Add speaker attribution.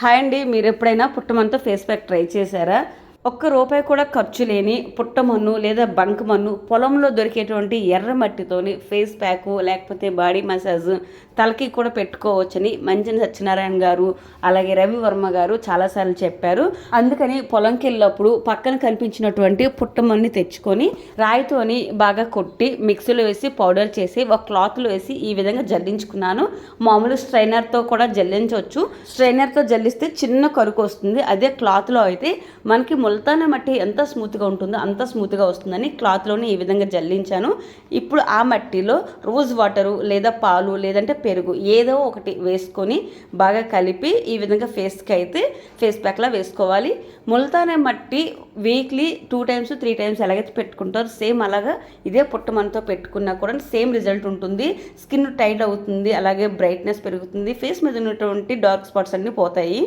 Speaker 1: Hi అండి మీరు ఎప్పుడైనా పుట్టమన్నుతో ఫేస్ ప్యాక్ ట్రై చేశారా? ఒక్క రూపాయి కూడా ఖర్చు లేని పుట్టమన్ను లేదా బంక్ మన్ను పొలంలో దొరికేటువంటి ఎర్ర మట్టితోని ఫేస్ ప్యాక్ లేకపోతే బాడీ మసాజ్ తలకి కూడా పెట్టుకోవచ్చని మంచిన సత్యనారాయణ గారు అలాగే రవివర్మ గారు చాలాసార్లు చెప్పారు. అందుకని పొలంకి వెళ్ళినప్పుడు పక్కన కనిపించినటువంటి పుట్టమన్ని తెచ్చుకొని రాయితోని బాగా కొట్టి మిక్సీలో వేసి పౌడర్ చేసి ఒక క్లాత్లో వేసి ఈ విధంగా జల్లించుకున్నాను. మామూలు స్ట్రైనర్తో కూడా జల్లించవచ్చు. స్ట్రైనర్తో జల్లిస్తే చిన్న కరుకు వస్తుంది. అదే క్లాత్లో అయితే మనకి ముల్తాన మట్టి ఎంత స్మూత్గా ఉంటుందో అంత స్మూత్గా వస్తుందని క్లాత్లోనే ఈ విధంగా జల్లించాను. ఇప్పుడు ఆ మట్టిలో రోజ్ వాటరు లేదా పాలు లేదంటే పెరుగు ఏదో ఒకటి వేసుకొని బాగా కలిపి ఈ విధంగా ఫేస్కి అయితే ఫేస్ ప్యాక్లా వేసుకోవాలి. ముల్తాన మట్టి weekly two times three times ఎలాగైతే పెట్టుకుంటారో సేమ్ అలాగా ఇదే పుట్టమనతో పెట్టుకున్నా కూడా సేమ్ రిజల్ట్ ఉంటుంది. స్కిన్ టైట్ అవుతుంది అలాగే బ్రైట్నెస్ పెరుగుతుంది. ఫేస్ మీద ఉన్నటువంటి డార్క్ స్పాట్స్ అన్నీ పోతాయి.